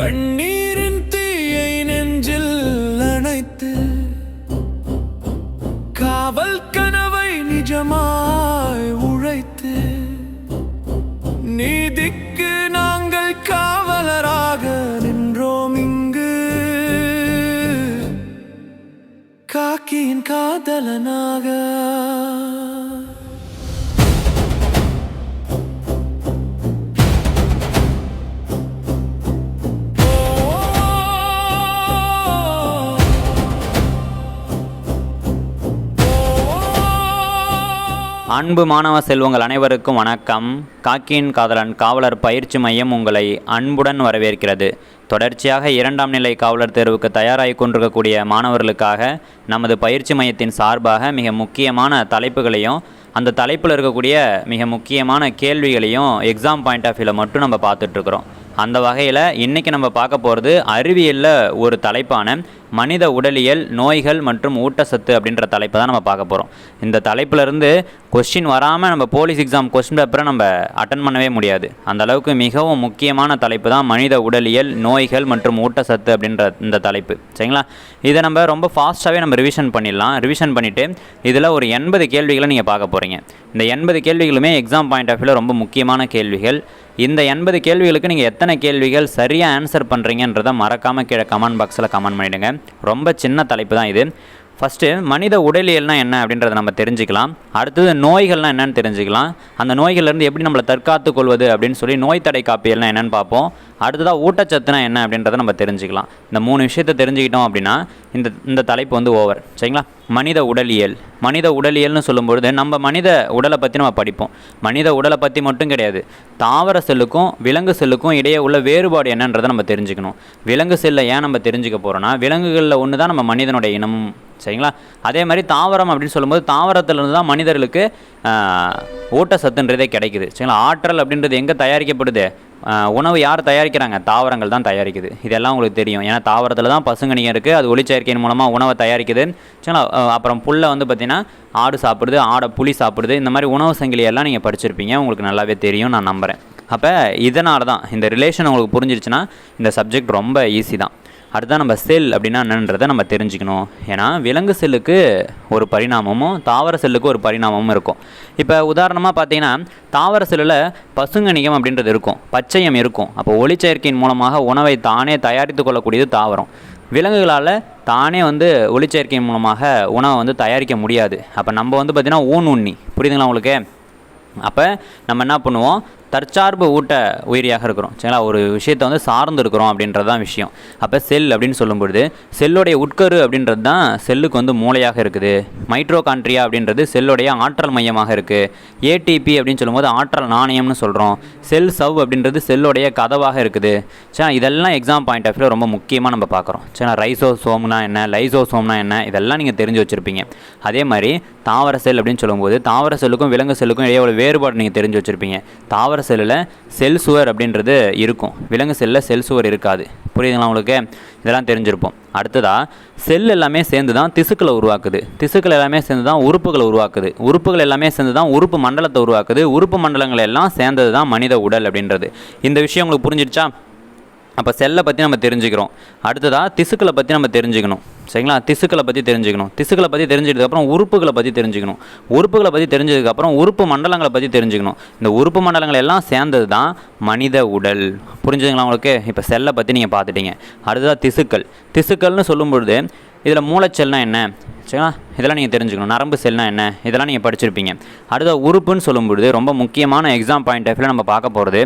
கண்ணீரின் அன்பு மாணவ செல்வங்கள் அனைவருக்கும் வணக்கம். காக்கியின் காதலன் காவலர் பயிற்சி மையம் உங்களை அன்புடன் வரவேற்கிறது. தொடர்ச்சியாக இரண்டாம் நிலை காவலர் தேர்வுக்கு தயாராகி கொண்டிருக்கக்கூடிய மாணவர்களுக்காக நமது பயிற்சி மையத்தின் சார்பாக மிக முக்கியமான தலைப்புகளையும் அந்த தலைப்பில் இருக்கக்கூடிய மிக முக்கியமான கேள்விகளையும் எக்ஸாம் பாயிண்ட் ஆஃப் வியூவில் மட்டும் நம்ம பார்த்துட்ருக்குறோம் அந்த வகையில் இன்றைக்கி நம்ம பார்க்க போகிறது அறிவியலில் ஒரு தலைப்பான மனித உடலியல் நோய்கள் மற்றும் ஊட்டச்சத்து அப்படின்ற தலைப்பை தான் நம்ம பார்க்க போகிறோம் இந்த தலைப்பிலிருந்து கொஸ்டின் வராமல் நம்ம போலீஸ் எக்ஸாம் கொஸ்டின் பேப்பரை நம்ம அட்டன் பண்ணவே முடியாது. அந்த அளவுக்கு மிகவும் முக்கியமான தலைப்பு தான் மனித உடலியல் நோய்கள் மற்றும் ஊட்டச்சத்து அப்படின்ற இந்த தலைப்பு. சரிங்களா? இதை நம்ம ரொம்ப ஃபாஸ்ட்டாகவே நம்ம ரிவிஷன் பண்ணிடலாம். ரிவிஷன் பண்ணிவிட்டு இதில் ஒரு எண்பது கேள்விகளை நீங்கள் பார்க்க போகிறீங்க இந்த எண்பது கேள்விகளுமே எக்ஸாம் பாயிண்ட் ஆஃப் வியூவில் ரொம்ப முக்கியமான கேள்விகள். இந்த எண்பது கேள்விகளுக்கு நீங்கள் எத்தனை கேள்விகள் சரியாக ஆன்சர் பண்ணுறீங்கன்றதை மறக்காமல் கீழே கமெண்ட் பாக்ஸில் கமெண்ட் பண்ணிவிடுங்க ரொம்ப சின்ன தலைப்பு தான் இது. ஃபஸ்ட்டு மனித உடலியல்னா என்ன அப்படின்றத நம்ம தெரிஞ்சுக்கலாம். அடுத்தது நோய்கள்னால் என்னென்னு தெரிஞ்சுக்கலாம். அந்த நோய்கள்லேருந்து எப்படி நம்மளை தற்காத்து கொள்வது அப்படின்னு சொல்லி நோய் தடை காப்பியல்னால் என்னென்னு பார்ப்போம். அடுத்ததாக ஊட்டச்சத்துனா என்ன அப்படின்றத நம்ம தெரிஞ்சுக்கலாம். இந்த மூணு விஷயத்தை தெரிஞ்சுக்கிட்டோம் அப்படின்னா இந்த இந்த தலைப்பு வந்து ஓவர் சரிங்களா? மனித உடலியல். மனித உடலியல்னு சொல்லும்பொழுது நம்ம மனித உடலை பற்றி நம்ம படிப்போம். மனித உடலை பற்றி மட்டும் கிடையாது. தாவர செல்லுக்கும் விலங்கு செல்லுக்கும் இடையே உள்ள வேறுபாடு என்னன்றதை நம்ம தெரிஞ்சுக்கணும். விலங்கு செல்லை ஏன் நம்ம தெரிஞ்சுக்க போகிறோன்னா விலங்குகளில் ஒன்று தான் நம்ம மனிதனுடைய இனமும் சரிங்களா? அதே மாதிரி தாவரம் அப்படின்னு சொல்லும்போது தாவரத்திலிருந்து தான் மனிதர்களுக்கு ஊட்டச்சத்துன்றதே கிடைக்குது. சரிங்களா? ஆற்றல் அப்படின்றது எங்கே தயாரிக்கப்படுது? உணவு யார் தயாரிக்கிறாங்க? தாவரங்கள் தான் தயாரிக்குது. இதெல்லாம் உங்களுக்கு தெரியும். ஏன்னா தாவரத்தில் தான் பசுங்கனியம் இருக்குது அது ஒளிச்சேர்க்கையின் மூலமாக உணவை தயாரிக்குது. சரிங்களா அப்புறம் புல்லை வந்து பார்த்திங்கன்னா ஆடு சாப்பிடுது ஆடை புளி சாப்பிடுது. இந்த மாதிரி உணவு சங்கிலியெல்லாம் நீங்கள் படிச்சிருப்பீங்க. உங்களுக்கு நல்லாவே தெரியும் நான் நம்புகிறேன் அப்போ இதனால தான் இந்த ரிலேஷன் உங்களுக்கு புரிஞ்சிருச்சுன்னா இந்த சப்ஜெக்ட் ரொம்ப ஈஸி தான். அடுத்ததான் நம்ம செல் அப்படின்னா என்னன்றதை நம்ம தெரிஞ்சுக்கணும். ஏன்னா விலங்கு செல்லுக்கு ஒரு பரிணாமமும் தாவர செல்லுக்கு ஒரு பரிணாமமும் இருக்கும். இப்போ உதாரணமாக பார்த்தீங்கன்னா தாவர செல்லில் பசுங்கணிகம் அப்படின்றது இருக்கும். பச்சையம் இருக்கும். அப்போ ஒளிச்சேர்க்கையின் மூலமாக உணவை தானே தயாரித்து கொள்ளக்கூடியது தாவரம். விலங்குகளால் தானே வந்து ஒளிச்சேர்க்கையின் மூலமாக உணவை வந்து தயாரிக்க முடியாது. அப்போ நம்ம வந்து பார்த்திங்கன்னா ஊன் உண்ணி. புரியுதுங்களா உங்களுக்கு? அப்போ நம்ம என்ன பண்ணுவோம்? தற்சார்பு ஊட்ட உயிரியாக இருக்கிறோம். சரிங்களா? ஒரு விஷயத்தை வந்து சார்ந்து இருக்கிறோம் அப்படின்றது தான் விஷயம். அப்போ செல் அப்படின்னு சொல்லும்பொழுது செல்லுடைய உட்கரு அப்படின்றது தான் செல்லுக்கு வந்து மூளையாக இருக்குது. மைட்ரோகான்ட்ரியா அப்படின்றது செல்லுடைய ஆற்றல் மையமாக இருக்குது ஏடிபி அப்படின்னு சொல்லும்போது ஆற்றல் நாணயம்னு சொல்கிறோம் செல் சவ் அப்படின்றது செல்லுடைய கதவாக இருக்குது. சரி இதெல்லாம் எக்ஸாம் பாயிண்ட் ஆஃப் வியூ ரொம்ப முக்கியமாக நம்ம பார்க்குறோம். சரி ரைசோசோம்னா என்ன? லைசோசோம்னா என்ன? இதெல்லாம் நீங்கள் தெரிஞ்சு வச்சுருப்பீங்க. அதே மாதிரி தாவர செல் அப்படின்னு சொல்லும்போது தாவர செல்லுக்கும் விலங்கு செல்லுக்கும் இடையே உள்ள வேறுபாடு நீங்கள் தெரிஞ்சு வச்சுருப்பீங்க. தாவர செல்லில் செல் சுவர் அப்படின்றது இருக்கும். விலங்கு செல்லில் செல் சுவர் இருக்காது. புரியுதுங்களா உங்களுக்கு? இதெல்லாம் தெரிஞ்சிருப்போம். அடுத்ததாக செல் எல்லாமே சேர்ந்து தான் திசுக்களை உருவாக்குது. திசுக்கள் எல்லாமே சேர்ந்து தான் உறுப்புகளை உருவாக்குது. உறுப்புகள் எல்லாமே சேர்ந்து தான் உறுப்பு மண்டலத்தை உருவாக்குது. உறுப்பு மண்டலங்கள் எல்லாம் சேர்ந்தது தான் மனித உடல் அப்படின்றது. இந்த விஷயம் உங்களுக்கு புரிஞ்சிடுச்சா அப்போ செல்லை பற்றி நம்ம தெரிஞ்சுக்கிறோம். அடுத்ததாக திசுக்களை பற்றி நம்ம தெரிஞ்சுக்கணும். சரிங்களா? திசுக்களை பற்றி தெரிஞ்சுக்கணும். திசுக்களை பற்றி தெரிஞ்சதுக்கப்புறம் உறுப்புகளை பற்றி தெரிஞ்சுக்கணும். உறுப்புகளை பற்றி தெரிஞ்சதுக்கப்புறம் உறுப்பு மண்டலங்களை பற்றி தெரிஞ்சுக்கணும். இந்த உறுப்பு மண்டலங்கள் எல்லாம் சேர்ந்தது தான் மனித உடல். புரிஞ்சுதுங்களா உங்களுக்கு? இப்போ செல்லை பற்றி நீங்கள் பார்த்துட்டீங்க. அடுத்ததாக திசுக்கள். திசுக்கள்னு சொல்லும் பொழுது இதில் மூளைச்செல்னா என்ன? சரிங்களா? இதெல்லாம் நீங்கள் தெரிஞ்சுக்கணும். நரம்பு செல்னா என்ன? இதெல்லாம் நீங்கள் படிச்சிருப்பீங்க. அடுத்த உறுப்புன்னு சொல்லும்பொழுது ரொம்ப முக்கியமான எக்ஸாம் பாயிண்ட் ஆஃப் நம்ம பார்க்க போகிறது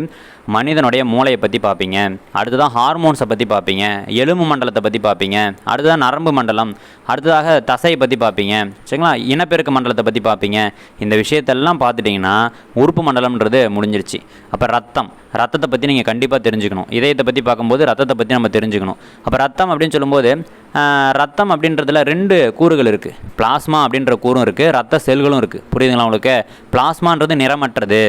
மனிதனுடைய மூளையை பற்றி பார்ப்பீங்க. அடுத்ததான் ஹார்மோன்ஸை பற்றி பார்ப்பீங்க. எலும்பு மண்டலத்தை பற்றி பார்ப்பீங்க. அடுத்ததாக நரம்பு மண்டலம். அடுத்ததாக தசையை பற்றி பார்ப்பீங்க. சரிங்களா? இனப்பெருக்க மண்டலத்தை பற்றி பார்ப்பீங்க. இந்த விஷயத்தெல்லாம் பார்த்துட்டிங்கன்னா உறுப்பு மண்டலம்ன்றது முடிஞ்சிருச்சு. அப்போ ரத்தம். ரத்தத்தை பற்றி நீங்கள் கண்டிப்பாக தெரிஞ்சுக்கணும். இதயத்தை பற்றி பார்க்கும்போது ரத்தத்தை பற்றி நம்ம தெரிஞ்சுக்கணும். அப்போ ரத்தம் அப்படின்னு சொல்லும்போது ரத்தம் அப்படின்றதுல ரெண்டு கூறுகள் இருக்குது பிளாஸ்மா அப்படின்ற கூறும் இருக்குது ரத்த செல்களும் இருக்குது புரியுதுங்களா உங்களுக்கு? பிளாஸ்மான்றது நிறமற்றது.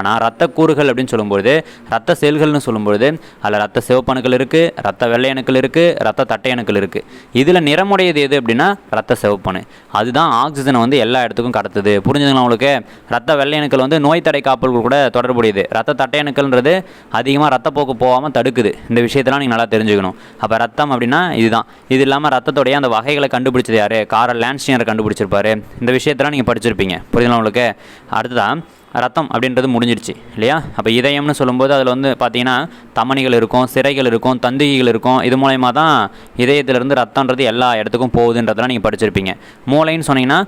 ஆனால் ரத்த கூறுகள் அப்படின்னு சொல்லும்பொழுது ரத்த செல்கள்னு சொல்லும்பொழுது அதில் ரத்த சிவப்பணுக்கள் இருக்குது ரத்த வெள்ளையணுக்கள் இருக்குது ரத்த தட்டையணுக்கள் இருக்குது இதில் நிறமுடையது எது அப்படின்னா ரத்த சிவப்பணு. அதுதான் ஆக்சிஜனை வந்து எல்லா இடத்துக்கும் கடத்துது. புரிஞ்சுதுங்களா உங்களுக்கு? ரத்த வெள்ளையணுக்கள் வந்து நோய் தடை காப்பல்கள் கூட தொடர்புடையது. ரத்த தட்டையணுக்கள்ன்றது அதிகமாக ரத்தப்போக்கு போகாமல் தடுக்குது. இந்த விஷயத்தெல்லாம் நீங்கள் நல்லா தெரிஞ்சுக்கணும். அப்போ ரத்தம் அப்படின்னா இதுதான். இது இல்லாமல் ரத்தத்துடைய அந்த வகைகளை கண்டுபிடிச்சது யார்? காரல் லான்ஸ்டியர் கண்டுபிடிச்சிருப்பாரு. இந்த விஷயத்தெல்லாம் நீங்கள் படிச்சிருப்பீங்க. புரியுதுங்களா உங்களுக்கு? அடுத்ததான் ரத்தம் அப்படின்றது முடிஞ்சிருச்சு இல்லையா? அப்போ இதயம்னு சொல்லும்போது அதில் வந்து பார்த்தீங்கன்னா தமனிகள் இருக்கும் சிறைகள் இருக்கும் தந்திகள் இருக்கும். இது மூலயமா தான் இதயத்திலிருந்து ரத்தம்ன்றது எல்லா இடத்துக்கும் போகுதுன்றதெல்லாம் நீங்கள் படிச்சிருப்பீங்க. மூளைன்னு சொன்னீங்கன்னா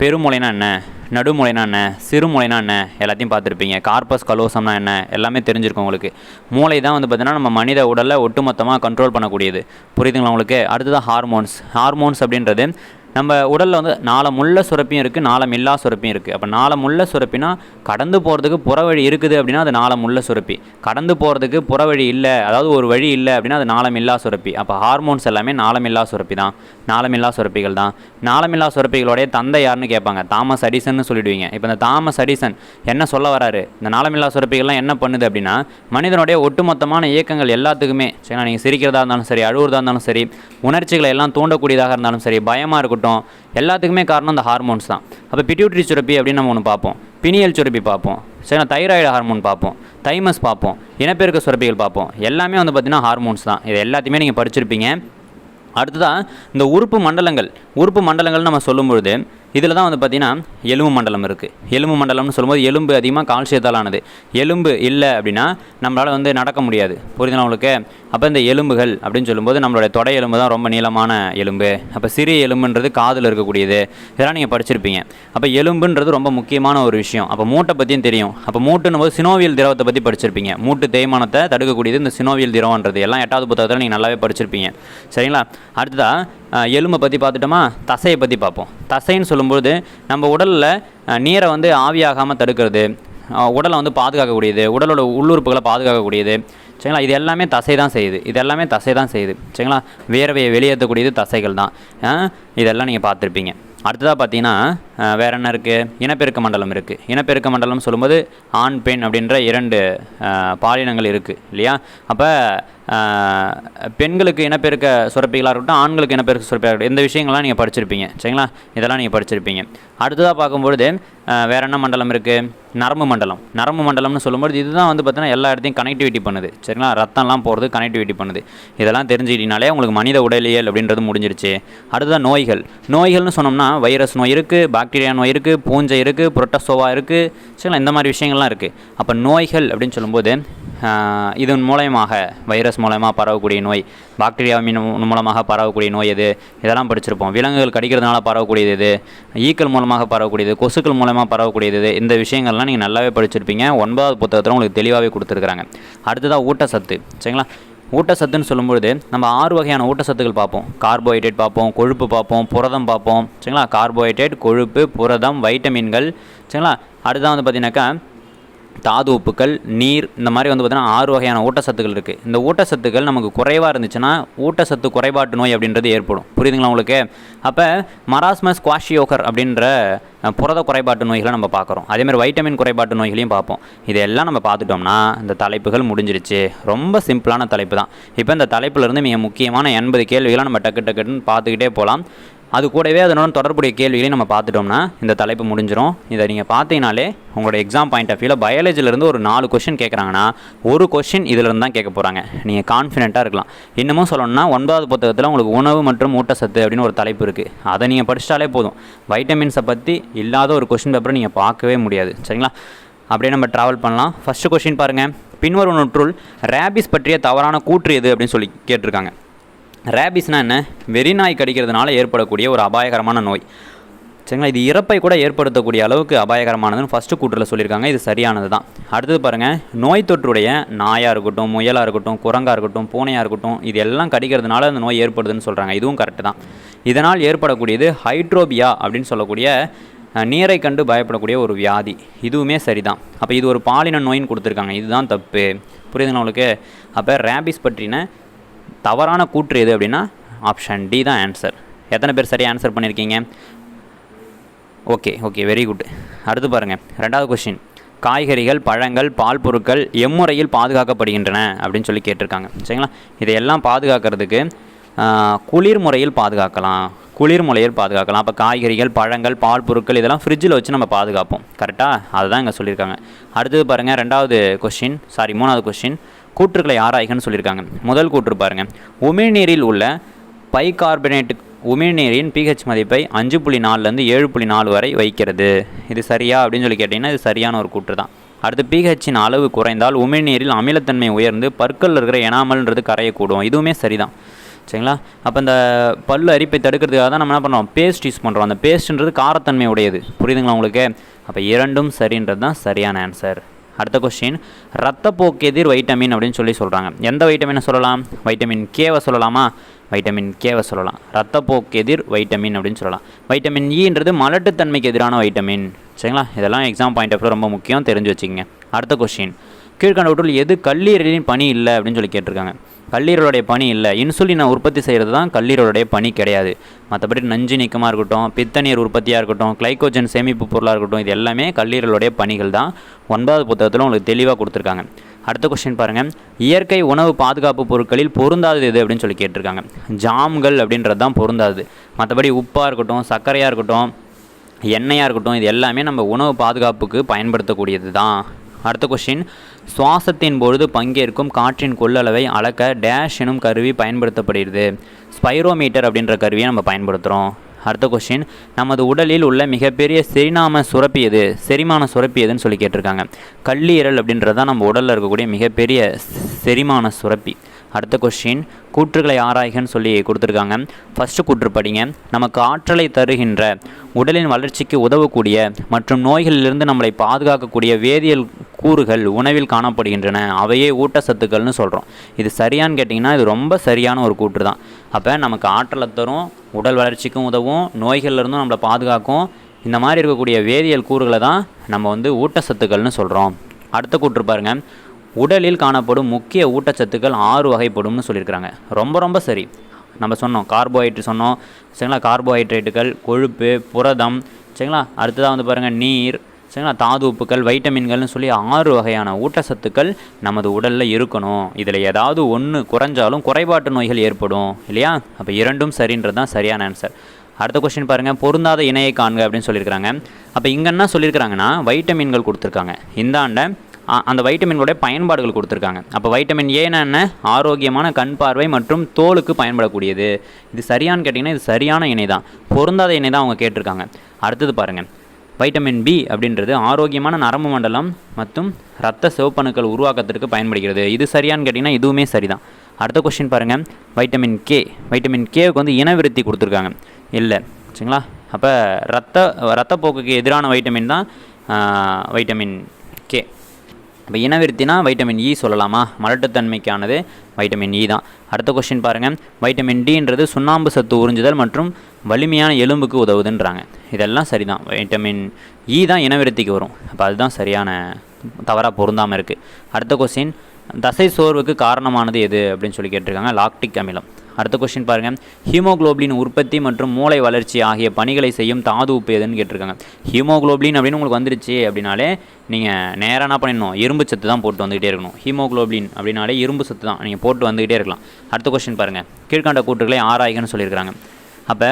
பெருமூளைனா என்ன? நடுமூளைனா என்ன? சிறுமூளைனா என்ன? எல்லாத்தையும் பார்த்துருப்பீங்க. கார்பஸ் கலோசம்னா என்ன? எல்லாமே தெரிஞ்சிருக்கும் உங்களுக்கு. மூளை தான் வந்து பார்த்திங்கன்னா நம்ம மனித உடலை ஒட்டுமொத்தமாக கண்ட்ரோல் பண்ணக்கூடியது. புரியுதுங்களா உங்களுக்கு? அடுத்ததான் ஹார்மோன்ஸ் ஹார்மோன்ஸ் அப்படின்றது நம்ம உடலில் வந்து நாளமுள்ள சுரப்பியும் இருக்குது நாளமில்லா சுரப்பியும் இருக்குது அப்போ நாளமுள்ள சுரப்பினா கடந்து போகிறதுக்கு புற வழி இருக்குது அப்படின்னா அது நாளமுள்ள சுரப்பி. கடந்து போகிறதுக்கு புற வழி இல்லை அதாவது ஒரு வழி இல்லை அப்படின்னா அது நாளமில்லா சுரப்பி. அப்போ ஹார்மோன்ஸ் எல்லாமே நாளமில்லா சுரப்பி தான். நாளமில்லா சுரப்பிகள் தான். நாளமில்லா சுரப்பிகளுடைய தந்தை யாருன்னு கேட்பாங்க? தாமஸ் அடிசன்னு சொல்லிடுவீங்க. இப்போ இந்த தாமஸ் அடிசன் என்ன சொல்ல வராரு? இந்த நாளமில்லா சுரப்பிகள்லாம் என்ன பண்ணுது அப்படின்னா மனிதனுடைய ஒட்டுமொத்தமான இயக்கங்கள் எல்லாத்துக்குமே சரிங்களா? நீங்கள் சிரிக்கிறதா இருந்தாலும் சரி அழுவுறதா இருந்தாலும் சரி உணர்ச்சிகளை எல்லாம் தூண்டக்கூடியதாக இருந்தாலும் சரி பயமாக இருக்கட்டும் எல்லாத்துக்குமே காரணம் இந்த ஹார்மோன்ஸ் தான். அப்போ பிட்யூட்ரி சுரப்பி அப்படின்னு நம்ம ஒன்று பார்ப்போம். பினியல் சுரப்பி பார்ப்போம். சரிங்களா? தைராய்டு ஹார்மோன் பார்ப்போம். தைமஸ் பார்ப்போம். இனப்பெருக்க சுரப்பிகள் பார்ப்போம். எல்லாமே வந்து பார்த்திங்கன்னா ஹார்மோன்ஸ் தான். இது எல்லாத்தையுமே நீங்கள் படிச்சிருப்பீங்க. அடுத்ததாக இந்த உறுப்பு மண்டலங்கள். உறுப்பு மண்டலங்கள் நம்ம சொல்லும் பொழுது இதில் தான் வந்து பார்த்திங்கன்னா எலும்பு மண்டலம் இருக்குது எலும்பு மண்டலம்னு சொல்லும்போது எலும்பு அதிகமாக கால்சியத்தாலானது. எலும்பு இல்லை அப்படின்னா நம்மளால் வந்து நடக்க முடியாது. புரிதுனா உங்களுக்கு? அப்போ இந்த எலும்புகள் அப்படின்னு சொல்லும்போது நம்மளுடைய தொடை எலும்பு தான் ரொம்ப நீளமான எலும்பு. அப்போ சிறிய எலும்புன்றது காதில் இருக்கக்கூடியது. இதெல்லாம் நீங்கள் படிச்சிருப்பீங்க. அப்போ எலும்புன்றது ரொம்ப முக்கியமான ஒரு விஷயம். அப்போ மூட்டை பற்றியும் தெரியும். அப்போ மூட்டுன்னு போது சினோவியல் திரவத்தை பற்றி படிச்சிருப்பீங்க. மூட்டு தேய்மானத்தை தடுக்கக்கூடியது இந்த சினோவியல் திரவன்றது எல்லாம் எட்டாவது புத்தகத்தில் நீங்கள் நல்லாவே படிச்சிருப்பீங்க. சரிங்களா? அடுத்ததாக எலும்பை பற்றி பார்த்துட்டோமா? தசையை பற்றி பார்ப்போம். தசைன்னு சொல்லும்போது நம்ம உடலில் நீரை வந்து ஆவியாகாமல் தடுக்கிறது உடலை வந்து பாதுகாக்கக்கூடியது உடலோட உள்ளுறுப்புகளை பாதுகாக்கக்கூடியது சரிங்களா? இது எல்லாமே தசை தான் செய்யுது. இது எல்லாமே தசை தான் செய்யுது சரிங்களா? வேர்வையை வெளியேற்றக்கூடியது தசைகள் தான். இதெல்லாம் நீங்கள் பார்த்துருப்பீங்க. அடுத்ததாக பார்த்தீங்கன்னா வேறு என்ன இருக்குது இனப்பெருக்க மண்டலம் இருக்குது இனப்பெருக்க மண்டலம் சொல்லும்போது ஆண் பெண் அப்படின்ற இரண்டு பாலினங்கள் இருக்குது இல்லையா? அப்போ பெண்களுக்கு இனப்பெருக்க சுரப்பிகளாக இருக்கட்டும் ஆண்களுக்கு இனப்பெருக்க சுரப்பிகளாக இருக்கட்டும் இந்த விஷயங்கள்லாம் நீங்கள் படிச்சிருப்பீங்க. சரிங்களா? இதெல்லாம் நீங்கள் படிச்சிருப்பீங்க. அடுத்ததாக பார்க்கும்பொழுது வேறு வேற என்ன மண்டலம் இருக்குது நரம்பு மண்டலம். நரம்பு மண்டலம்னு சொல்லும்போது இதுதான் வந்து பார்த்தீங்கன்னா எல்லா இடத்தையும் கனெக்டிவிட்டி பண்ணுது. சரிங்களா? ரத்தம்லாம் போகிறது கனெக்டிவிட்டி பண்ணுது. இதெல்லாம் தெரிஞ்சுக்கிட்டீங்கனாலே உங்களுக்கு மனித உடலியல் அப்படின்றது முடிஞ்சிருச்சு. அடுத்ததாக நோய்கள். நோய்கள்னு சொன்னோம்னா வைரஸ் நோய் இருக்குது பாக்டீரியா நோய் இருக்குது பூஞ்சை இருக்குது புரொட்டசோவா இருக்குது சரிங்களா? இந்த மாதிரி விஷயங்கள்லாம் இருக்குது அப்போ நோய்கள் அப்படின்னு சொல்லும்போது இதன் மூலயமாக வைரஸ் மூலமாக பரவக்கூடிய நோய் பாக்டீரியா மூலமாக பரவக்கூடிய நோய் எது? இதெல்லாம் படிச்சிருப்போம். விலங்குகள் கடிக்கிறதுனால பரவக்கூடியது எது? ஈக்கள் மூலமாக பரவக்கூடியது கொசுக்கள் மூலமாக பரவக்கூடியது எது? இந்த விஷயங்கள்லாம் நீங்கள் நல்லாவே படிச்சிருப்பீங்க. ஒன்பதாவது புத்தகத்தில் உங்களுக்கு தெளிவாகவே கொடுத்துருக்குறாங்க. அடுத்ததாக ஊட்டச்சத்து. சரிங்களா? ஊட்டச்சத்துன்னு சொல்லும்பொழுது நம்ம ஆறு வகையான ஊட்டச்சத்துக்கள் பார்ப்போம். கார்போஹைட்ரேட் பார்ப்போம் கொழுப்பு பார்ப்போம் புரதம் பார்ப்போம். சரிங்களா? கார்போஹைட்ரேட் கொழுப்பு புரதம் வைட்டமின்கள். சரிங்களா? அடுத்ததான் வந்து பார்த்தீங்கன்னாக்கா தாது உப்புக்கள் நீர் இந்த மாதிரி வந்து பார்த்திங்கன்னா ஆறு வகையான ஊட்டச்சத்துக்கள் இருக்குது இந்த ஊட்டச்சத்துக்கள் நமக்கு குறைவாக இருந்துச்சுன்னா ஊட்டச்சத்து குறைபாட்டு நோய் அப்படின்றது ஏற்படும். புரியுதுங்களா உங்களுக்கு? அப்போ மராஸ்மஸ் குவாஷியோகர் அப்படின்ற புரத குறைபாட்டு நோய்களை நம்ம பார்க்குறோம். அதேமாதிரி வைட்டமின் குறைபாட்டு நோய்களையும் பார்ப்போம். இதெல்லாம் நம்ம பார்த்துட்டோம்னா இந்த தலைப்புகள் முடிஞ்சிருச்சு. ரொம்ப சிம்பிளான தலைப்பு தான். இப்போ இந்த தலைப்பிலிருந்து மிக முக்கியமான எண்பது கேள்விகளை நம்ம டக்கு டக்குன்னு பார்த்துக்கிட்டே போகலாம். அது கூடவே அதனுடன் தொடர்புடைய கேள்விகளையும் நம்ம பார்த்துட்டோம்னா இந்த தலைப்பு முடிஞ்சிடும் இதை நீங்கள் பார்த்தீங்கனாலே உங்களோட எக்ஸாம் பாயிண்ட் ஆஃப் வியூவில் பயாலஜிலேருந்து ஒரு நாலு கொஷின் கேட்குறாங்கன்னா ஒரு கொஷின் இதிலிருந்து தான் கேட்க போகிறாங்க நீங்கள் கான்ஃபிடென்ட்டாக இருக்கலாம். இன்னமும் சொல்லணும்னா ஒன்பதாவது புத்தகத்தில் உங்களுக்கு உணவு மற்றும் ஊட்டச்சத்து அப்படின்னு ஒரு தலைப்பு இருக்குது அதை நீங்கள் படிச்சிட்டாலே போதும். வைட்டமின்ஸை பற்றி இல்லாத ஒரு கொஷின் பேப்பரை நீங்கள் பார்க்கவே முடியாது. சரிங்களா? அப்படியே நம்ம ட்ராவல் பண்ணலாம். ஃபஸ்ட்டு கொஷின் பாருங்கள் பின்வரும் நூற்றுள் ரேபிஸ் பற்றிய தவறான கூற்று எது அப்படின்னு சொல்லி கேட்டிருக்காங்க. ரேபிஸ்னா என்ன? வெறிநாய் கடிக்கிறதுனால ஏற்படக்கூடிய ஒரு அபாயகரமான நோய். சரிங்களா? இது இறப்பை கூட ஏற்படுத்தக்கூடிய அளவுக்கு அபாயகரமானதுன்னு ஃபஸ்ட்டு கூற்றில் சொல்லியிருக்காங்க. இது சரியானது தான். அடுத்தது பாருங்கள் நோய் தொற்றுடைய நாயாக இருக்கட்டும் முயலாக இருக்கட்டும் குரங்காக இருக்கட்டும் பூனையாக இருக்கட்டும் இது எல்லாம் கடிக்கிறதுனால அந்த நோய் ஏற்படுதுன்னு சொல்கிறாங்க இதுவும் கரெக்டு தான். இதனால் ஏற்படக்கூடியது ஹைட்ரோபியா அப்படின்னு சொல்லக்கூடிய நீரை கண்டு பயப்படக்கூடிய ஒரு வியாதி. இதுவுமே சரிதான். அப்போ இது ஒரு பாலின நோயின்னு கொடுத்துருக்காங்க. இதுதான் தப்பு. புரியுதுங்களா உங்களுக்கு? அப்போ ரேபிஸ் பற்றின தவறான கூற்று எது அப்படின்னா ஆப்ஷன் டி தான் ஆன்சர் எத்தனை பேர் சரியாக ஆன்சர் பண்ணியிருக்கீங்க? ஓகே ஓகே வெரி குட் அடுத்து பாருங்கள் ரெண்டாவது கொஷின் காய்கறிகள் பழங்கள் பால் பொருட்கள் எம்முறையில் பாதுகாக்கப்படுகின்றன அப்படின்னு சொல்லி கேட்டிருக்காங்க. சரிங்களா? இதையெல்லாம் பாதுகாக்கிறதுக்கு குளிர் முறையில் பாதுகாக்கலாம். குளிர் முறையில் பாதுகாக்கலாம். அப்போ காய்கறிகள் பழங்கள் பால் பொருட்கள் இதெல்லாம் ஃப்ரிட்ஜில் வச்சு நம்ம பாதுகாப்போம். கரெக்டாக அதுதான் இங்கே சொல்லியிருக்காங்க. அடுத்தது பாருங்கள் ரெண்டாவது கொஷின் சாரி மூணாவது கொஷின் கூற்றுக்களை ஆராய்கன்னு சொல்லியிருக்காங்க. முதல் கூற்று பாருங்கள் உமிழ்நீரில் உள்ள பைகார்பனேட் உமிழ்நீரின் பிஹெச் மதிப்பை அஞ்சு புள்ளி நாலுலேருந்து ஏழு புள்ளி நாலு வரை வைக்கிறது. இது சரியா அப்படின்னு சொல்லி கேட்டிங்கன்னா இது சரியான ஒரு கூற்று தான். அடுத்து பிஹெச்சின் அளவு குறைந்தால் உமிழ்நீரில் அமிலத்தன்மை உயர்ந்து பற்களில் இருக்கிற எனாமல்ன்றது கரையக்கூடும். இதுவுமே சரிதான். சரிங்களா? அப்போ இந்த பல்லு அரிப்பை தடுக்கிறதுக்காக தான் நம்ம என்ன பண்ணுறோம் பேஸ்ட் யூஸ் பண்ணுறோம் அந்த பேஸ்ட்ன்றது காரத்தன்மை உடையது புரியுதுங்களா உங்களுக்கு? அப்போ இரண்டும் சரின்றது தான் சரியான ஆன்சர் அடுத்த கொஸ்டின் ரத்தப்போக்கு எதிர் வைட்டமின் அப்படின்னு சொல்லி சொல்கிறாங்க எந்த வைட்டமினை சொல்லலாம்? வைட்டமின் கேவை சொல்லலாமா? வைட்டமின் கேவை சொல்லலாம். ரத்தப்போக்கு எதிர் வைட்டமின் அப்படின்னு சொல்லலாம். வைட்டமின் ஈன்றது e மலட்டுத்தன்மைக்கு எதிரான வைட்டமின் சரிங்களா? இதெல்லாம் எக்ஸாம் பாயிண்ட் ஆஃப் ரொம்ப முக்கியம் தெரிஞ்சு வச்சுக்கோங்க. அடுத்த கொஸ்டின் கீழ்கண்டவற்றுள் எது கல்லீரலின் பணி இல்லை அப்படின்னு சொல்லி கேட்டிருக்காங்க. கல்லீரலுடைய பணி இல்லை. இன்சுலினை உற்பத்தி செய்கிறது தான் கல்லீரலுடைய பணி கிடையாது. மற்றபடி நஞ்சு நீக்கமாக இருக்கட்டும் பித்தநீர் உற்பத்தியாக இருக்கட்டும் கிளைக்கோஜன் சேமிப்பு பொருளாக இருக்கட்டும் இது எல்லாமே கல்லீரலுடைய பணிகள் தான். ஒன்பதாவது புத்தகத்தில் உங்களுக்கு தெளிவாக கொடுத்துருக்காங்க. அடுத்த கொஸ்டின் பாருங்கள் இயற்கை உணவு பாதுகாப்பு பொருட்களில் பொருந்தாதது எது அப்படின்னு சொல்லி கேட்டிருக்காங்க. ஜாம்கள் அப்படின்றது தான் பொருந்தாது மற்றபடி உப்பாக இருக்கட்டும் சர்க்கரையாக இருக்கட்டும் எண்ணெயாக இருக்கட்டும் இது எல்லாமே நம்ம உணவு பாதுகாப்புக்கு பயன்படுத்தக்கூடியது தான். அடுத்த கொஸ்டின் சுவாசத்தின் பொழுது பங்கேற்கும் காற்றின் கொள்ளளவை அளக்க டேஷ் எனும் கருவி பயன்படுத்தப்படுகிறது. ஸ்பைரோமீட்டர் அப்படின்ற கருவியை நம்ம பயன்படுத்துகிறோம் அடுத்த கொஸ்டின் நமது உடலில் உள்ள மிகப்பெரிய செரிநாம சுரப்பி எது? செரிமான சுரப்பி எதுன்னு சொல்லி கேட்டிருக்காங்க. கல்லீரல் அப்படின்றது தான் நம்ம உடலில் இருக்கக்கூடிய மிகப்பெரிய செரிமான சுரப்பி. அடுத்த கொஸ்டின் கூற்றுகளை ஆராய்கன்னு சொல்லி கொடுத்துருக்காங்க. ஃபஸ்ட்டு கூற்று படிங்க. நமக்கு ஆற்றலை தருகின்ற உடலின் வளர்ச்சிக்கு உதவக்கூடிய மற்றும் நோய்களிலிருந்து நம்மளை பாதுகாக்கக்கூடிய வேதியியல் கூறுகள் உணவில் காணப்படுகின்றன. அவையே ஊட்டச்சத்துக்கள்னு சொல்கிறோம் இது சரியான்னு கேட்டிங்கன்னா இது ரொம்ப சரியான ஒரு கூற்று தான் அப்போ நமக்கு ஆற்றலை தரும் உடல் வளர்ச்சிக்கும் உதவும் நோய்கள்லேருந்தும் நம்மளை பாதுகாக்கும். இந்த மாதிரி இருக்கக்கூடிய வேதியியல் கூறுகளை தான் நம்ம வந்து ஊட்டச்சத்துக்கள்னு சொல்கிறோம் அடுத்த கூற்று பாருங்கள் உடலில் காணப்படும் முக்கிய ஊட்டச்சத்துக்கள் ஆறு வகைப்படும்னு சொல்லியிருக்கிறாங்க. ரொம்ப ரொம்ப சரி. நம்ம சொன்னோம் கார்போஹைட்ரேட் சொன்னோம். சரிங்களா? கார்போஹைட்ரேட்டுகள் கொழுப்பு புரதம். சரிங்களா? அடுத்ததாக வந்து பாருங்கள் நீர். சரிங்களா? தாது உப்புக்கள் வைட்டமின்கள்னு சொல்லி ஆறு வகையான ஊட்டச்சத்துக்கள் நமது உடலில் இருக்கணும். இதில் ஏதாவது ஒன்று குறைஞ்சாலும் குறைபாட்டு நோய்கள் ஏற்படும். இல்லையா? அப்போ இரண்டும் சரின்றது தான் சரியான ஆன்சர் அடுத்த கொஸ்டின் பாருங்கள் பொருந்தாத இணையை காண்க அப்படின்னு சொல்லியிருக்கிறாங்க. அப்போ இங்கே என்ன சொல்லியிருக்கிறாங்கன்னா வைட்டமின்கள் கொடுத்துருக்காங்க. இந்த ஆண்டை அந்த வைட்டமின்களுடைய பயன்பாடுகள் கொடுத்துருக்காங்க. அப்போ வைட்டமின் ஏன்னா என்ன? ஆரோக்கியமான கண் பார்வை மற்றும் தோலுக்கு பயன்படக்கூடியது. இது சரியானு கேட்டிங்கன்னா இது சரியான இணை தான். பொருந்தாத இணை தான் அவங்க கேட்டிருக்காங்க. அடுத்தது பாருங்கள் வைட்டமின் பி அப்படின்றது ஆரோக்கியமான நரம்பு மண்டலம் மற்றும் இரத்த சிவப்பணுக்கள் உருவாக்கத்திற்கு பயன்படுகிறது. இது சரியான்னு கேட்டிங்கன்னா இதுவுமே சரிதான். அடுத்த கொஸ்டின் பாருங்கள் வைட்டமின் கே வைட்டமின் கேவுக்கு வந்து இனவிருத்தி கொடுத்துருக்காங்க. இல்லை. சரிங்களா? அப்போ ரத்த ரத்தப்போக்குக்கு எதிரான வைட்டமின் தான் வைட்டமின் கே இப்போ இனவிருத்தினா வைட்டமின் இ e சொல்லலாமா? மலட்டுத்தன்மைக்கானது வைட்டமின் இ e தான். அடுத்த கொஸ்டின் பாருங்கள் வைட்டமின் டின்றது சுண்ணாம்பு சத்து உறிஞ்சுதல் மற்றும் வலிமையான எலும்புக்கு உதவுதுன்றாங்க. இதெல்லாம் சரிதான். வைட்டமின் இ e தான் இனவிருத்திக்கு வரும். அப்போ அதுதான் சரியான தவறாக பொருந்தாமல் இருக்குது அடுத்த கொஸ்டின் தசை சோர்வுக்கு காரணமானது எது அப்படின்னு சொல்லி கேட்டிருக்காங்க. லாக்டிக் அமிலம். அடுத்த கொஸ்டின் பாருங்கள் ஹீமோகுளோபின் உற்பத்தி மற்றும் மூளை வளர்ச்சி ஆகிய பணிகளை செய்யும் தாது உப்பு எதுன்னு கேட்டிருக்காங்க. ஹீமோகுளோபின் அப்படின்னு உங்களுக்கு வந்துருச்சு அப்படின்னாலே நீங்கள் நேராக என்ன பண்ணிடணும்? இரும்பு சத்து தான் போட்டு வந்துகிட்டே இருக்கணும். ஹீமோகுளோபின் அப்படின்னாலே இரும்பு சத்து தான். நீங்கள் போட்டு வந்துகிட்டே இருக்கலாம். அடுத்த கொஸ்டின் பாருங்கள் கீழ்கண்ட கூற்றுகளை ஆராய்கன்னு சொல்லியிருக்கிறாங்க. அப்போ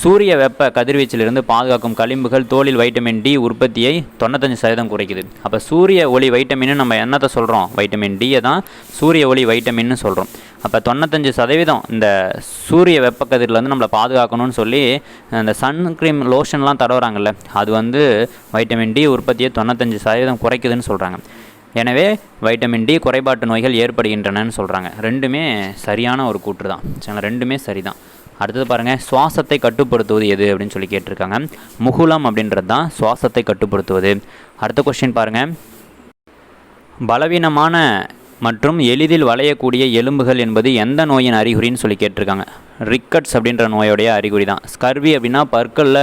சூரிய வெப்ப கதிர்வீச்சிலிருந்து பாதுகாக்கும் களிம்புகள் தோலில் வைட்டமின் டி உற்பத்தியை தொண்ணூத்தஞ்சு சதவீதம் குறைக்குது. அப்போ சூரிய ஒளி வைட்டமின்னு நம்ம என்னத்தை சொல்கிறோம் வைட்டமின் டியை தான் சூரிய ஒளி வைட்டமின்னு சொல்கிறோம் அப்போ தொண்ணூத்தஞ்சு சதவீதம் இந்த சூரிய வெப்ப கதிர்லேருந்து நம்மளை பாதுகாக்கணும்னு சொல்லி இந்த சன் க்ரீம் லோஷன்லாம் தடவுறாங்கல்ல அது வந்து வைட்டமின் டி உற்பத்தியை தொண்ணூத்தஞ்சு சதவீதம் குறைக்குதுன்னு சொல்கிறாங்க எனவே வைட்டமின் டி குறைபாட்டு நோய்கள் ஏற்படுகின்றனன்னு சொல்கிறாங்க ரெண்டுமே சரியான ஒரு கூற்று தான். ரெண்டுமே சரிதான். அடுத்தது பாருங்கள் சுவாசத்தை கட்டுப்படுத்துவது எது அப்படின்னு சொல்லி கேட்டிருக்காங்க. முகுலம் அப்படின்றது தான் சுவாசத்தை கட்டுப்படுத்துவது. அடுத்த கொஸ்டின் பாருங்கள் பலவீனமான மற்றும் எளிதில் வளையக்கூடிய எலும்புகள் என்பது எந்த நோயின் அறிகுறின்னு சொல்லி கேட்டிருக்காங்க. ரிக்கட்ஸ் அப்படின்ற நோயோடைய அறிகுறி தான். ஸ்கர்வி அப்படின்னா பற்களில்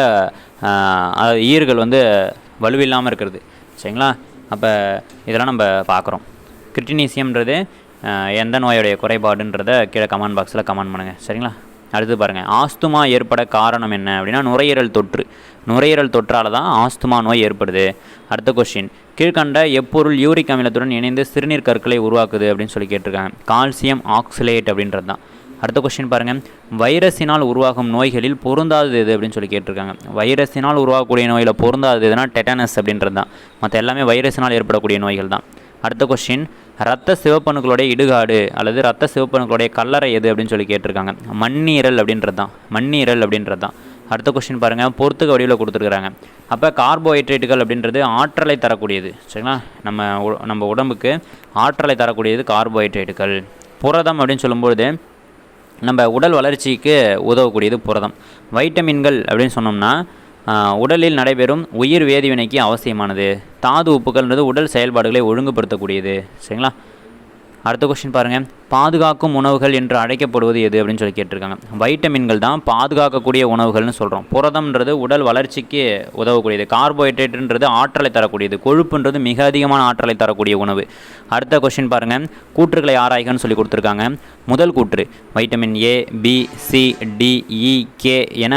ஈறுகள் வந்து வலுவில்லாமல் இருக்கிறது. சரிங்களா? அப்போ இதெல்லாம் நம்ம பார்க்குறோம். கிரிட்டினீசியம்ன்றது எந்த நோயோடைய குறைபாடுன்றதை கீழே கமெண்ட் பாக்ஸில் கமெண்ட் பண்ணுங்கள் சரிங்களா? அடுத்து பாருங்கள் ஆஸ்துமா ஏற்பட காரணம் என்ன அப்படின்னா நுரையீரல் தொற்று. நுரையீரல் தொற்றால் தான் ஆஸ்துமா நோய் ஏற்படுது. அடுத்த கொஸ்டின் கீழ்கண்ட எப்பொருள் யூரிக் அமிலத்துடன் இணைந்து சிறுநீர் கற்களை உருவாக்குது அப்படின்னு சொல்லி கேட்டிருக்காங்க. கால்சியம் ஆக்சிலேட் அப்படின்றது தான் அடுத்த கொஸ்டின் பாருங்கள் வைரஸினால் உருவாகும் நோய்களில் பொருந்தாதது எது அப்படின்னு சொல்லி கேட்டிருக்காங்க. வைரஸினால் உருவாகக்கூடிய நோயில் பொருந்தாதது எதுனா டெட்டானஸ் அப்படின்றது தான் மற்ற எல்லாமே வைரஸினால் ஏற்படக்கூடிய நோய்கள் தான் அடுத்த கொஸ்டின் ரத்த சிவப்பணுக்களுடைய இடுகாடு அல்லது ரத்த சிவப்பணுக்களுடைய கல்லறை எது அப்படின்னு சொல்லி கேட்டிருக்காங்க. மண்ணீரல் அப்படின்றது தான் மண்ணீரல் அப்படின்றது தான் அடுத்த கொஸ்டின் பாருங்கள் பொறுத்துக்க வடிவில் கொடுத்துருக்குறாங்க. அப்போ கார்போஹைட்ரேட்டுகள் அப்படின்றது ஆற்றலை தரக்கூடியது. சரிங்களா? நம்ம உ- நம்ம உடம்புக்கு ஆற்றலை தரக்கூடியது கார்போஹைட்ரேட்டுகள். புரதம் அப்படின்னு சொல்லும்பொழுது நம்ம உடல் வளர்ச்சிக்கு உதவக்கூடியது புரதம். வைட்டமின்கள் அப்படின்னு சொன்னோம்னா உடலில் நடைபெறும் உயிர் வேதிவினைக்கு அவசியமானது. தாது உப்புகள்ன்றது உடல் செயல்பாடுகளை ஒழுங்குபடுத்தக்கூடியது. சரிங்களா? அடுத்த கொஸ்டின் பாருங்கள் பாதுகாக்கும் உணவுகள் என்று அழைக்கப்படுவது எது அப்படின்னு சொல்லி கேட்டிருக்காங்க. வைட்டமின்கள் தான் பாதுகாக்கக்கூடிய உணவுகள்னு சொல்கிறோம் புரதம்ன்றது உடல் வளர்ச்சிக்கு உதவக்கூடியது. கார்போஹைட்ரேட்ன்றது ஆற்றலை தரக்கூடியது. கொழுப்புன்றது மிக அதிகமான ஆற்றலை தரக்கூடிய உணவு. அடுத்த கொஸ்டின் பாருங்கள் கூற்றுகளை ஆராய்கன்னு சொல்லி கொடுத்துருக்காங்க. முதல் கூற்று vitamin A B C D E K என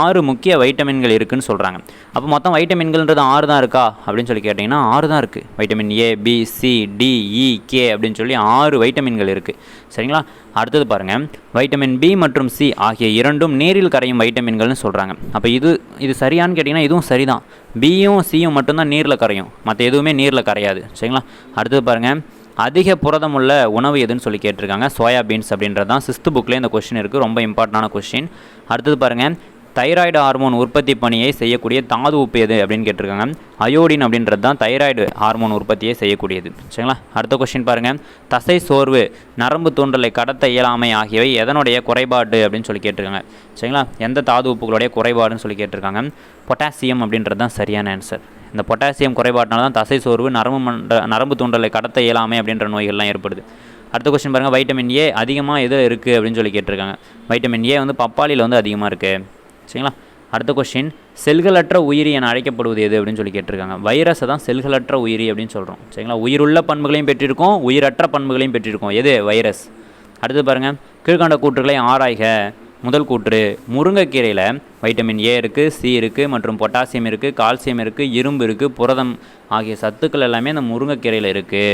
ஆறு முக்கிய வைட்டமின்கள் இருக்குதுன்னு சொல்கிறாங்க அப்போ மொத்தம் வைட்டமின்கள்ன்றது ஆறு தான் இருக்கா? அப்படின்னு சொல்லி கேட்டிங்கன்னா ஆறு தான் இருக்குது vitamin A B C D E K அப்படின்னு சொல்லி ஆறு வைட்டமின்கள் இருக்குது சரிங்களா? அடுத்தது பாருங்கள் வைட்டமின் பி மற்றும் சி ஆகிய இரண்டும் நீரில் கரையும் வைட்டமின்கள்னு சொல்கிறாங்க அப்போ இது இது சரியான்னு கேட்டிங்கன்னா இதுவும் சரிதான். பியும் சியும் மட்டும்தான் நீரில் கரையும். மற்ற எதுவுமே நீரில் கரையாது. சரிங்களா? அடுத்தது பாருங்கள் அதிக புரதம் உள்ள உணவு எதுன்னு சொல்லி கேட்டிருக்காங்க. சோயா பீன்ஸ் அப்படின்றது தான் சிஸ்து புக்கில் இந்த கொஸ்டின் இருக்குது ரொம்ப இம்பார்ட்டண்டான கொஸ்டின் அடுத்தது பாருங்கள் தைராய்டு ஹார்மோன் உற்பத்தி பணியை செய்யக்கூடிய தாது உப்பு எது அப்படின்னு கேட்டிருக்காங்க. அயோடின் அப்படின்றது தான் தைராய்டு ஹார்மோன் உற்பத்தியை செய்யக்கூடியது. சரிங்களா? அடுத்த கொஸ்டின் பாருங்கள் தசை சோர்வு நரம்பு தூண்டலை கடத்த இயலாமை ஆகியவை எதனுடைய குறைபாடு அப்படின்னு சொல்லி கேட்டிருக்காங்க. சரிங்களா? எந்த தாது உப்புகளுடைய குறைபாடுன்னு சொல்லி கேட்டிருக்காங்க. பொட்டாசியம் அப்படின்றது தான் சரியான ஆன்சர் இந்த பொட்டாசியம் குறைபாட்டினால தான் தசை சோர்வு நரம்பு மண்ட நரம்பு தூண்டலை கடத்த இயலாமை அப்படின்ற நோய்கள்லாம் ஏற்படுது. அடுத்த கொஸ்டின் பாருங்கள் வைட்டமின் ஏ அதிகமாக எது இருக்குது அப்படின்னு சொல்லி கேட்டிருக்காங்க. வைட்டமின் ஏ வந்து பப்பாளியில் வந்து அதிகமாக இருக்குது சரிங்களா? அடுத்த கொஷின் செல்களற்ற உயிரி என அழைக்கப்படுவது எது அப்படின்னு சொல்லி கேட்டிருக்காங்க. வைரஸை தான் செல்களற்ற உயிரி அப்படின்னு சொல்கிறோம் சரிங்களா? உயிருள்ள பண்புகளையும் பெற்றிருக்கோம் உயிரற்ற பண்புகளையும் பெற்றிருக்கோம். எது? வைரஸ் அடுத்து பாருங்கள் கீழ்கண்ட கூற்றுகளை ஆராய்க. முதல் கூற்று முருங்கைக்கீரையில் வைட்டமின் ஏ இருக்குது சி இருக்குது மற்றும் பொட்டாசியம் இருக்குது கால்சியம் இருக்குது இரும்பு இருக்குது புரதம் ஆகிய சத்துக்கள் எல்லாமே அந்த முருங்கைக்கீரையில் இருக்குது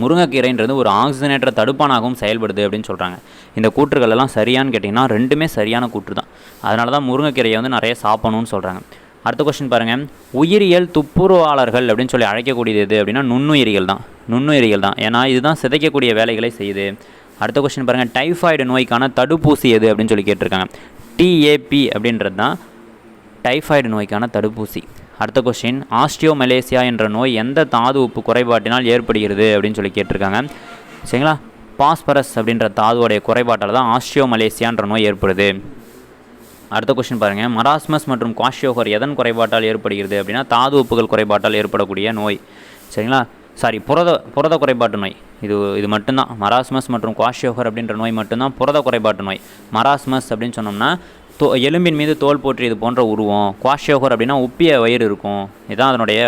முருங்கைக்கீரைன்றது ஒரு ஆக்சிஜனேற்ற தடுப்பானாகவும் செயல்படுது அப்படின்னு சொல்கிறாங்க இந்த கூற்றுகள் எல்லாம் சரியான்னு கேட்டிங்கன்னா ரெண்டுமே சரியான கூற்று தான் அதனால தான் முருங்கைக்கீரையை வந்து நிறைய சாப்பிடணும்னு சொல்கிறாங்க அடுத்த கொஸ்டின் பாருங்கள் உயிரியல் துப்புரவாளர்கள் அப்படின்னு சொல்லி அழைக்கக்கூடியது எது அப்படின்னா நுண்ணுயிரிகள் தான். நுண்ணுயிரிகள் தான். ஏன்னா இதுதான் சிதைக்கக்கூடிய வேலைகளை செய்யுது. அடுத்த கொஸ்டின் பாருங்கள் டைஃபாய்டு நோய்க்கான தடுப்பூசி எது அப்படின்னு சொல்லி கேட்டிருக்காங்க. டிஏபி அப்படின்றது தான் டைஃபாய்டு நோய்க்கான தடுப்பூசி. அடுத்த கொஸ்டின் ஆஸ்டியோமலேசியா என்ற நோய் எந்த தாது உப்பு குறைபாட்டினால் ஏற்படுகிறது அப்படின்னு சொல்லி கேட்டிருக்காங்க. சரிங்களா? பாஸ்பரஸ் அப்படின்ற தாதுவோடைய குறைபாட்டால் தான் ஆஸ்டியோமலேசியான்ற நோய் ஏற்படுது. அடுத்த கொஸ்டின் பாருங்கள் மராஸ்மஸ் மற்றும் குவாஷியோகர் எதன் குறைபாட்டால் ஏற்படுகிறது அப்படின்னா தாது உப்புகள் குறைபாட்டால் ஏற்படக்கூடிய நோய். சரிங்களா? சாரி புரத புரத குறைபாட்டு நோய். இது இது மட்டும்தான். மராஸ்மஸ் மற்றும் குவாஷியோகர் அப்படின்ற நோய் மட்டும்தான் புரத குறைபாட்டு நோய். மராஸ்மஸ் அப்படின்னு சொன்னோம்னா தோ எலும்பின் மீது தோல் போற்றி இது போன்ற உருவம் குவாஷியோகர் அப்படின்னா உப்பிய வயிறு இருக்கும். இதுதான் அதனுடைய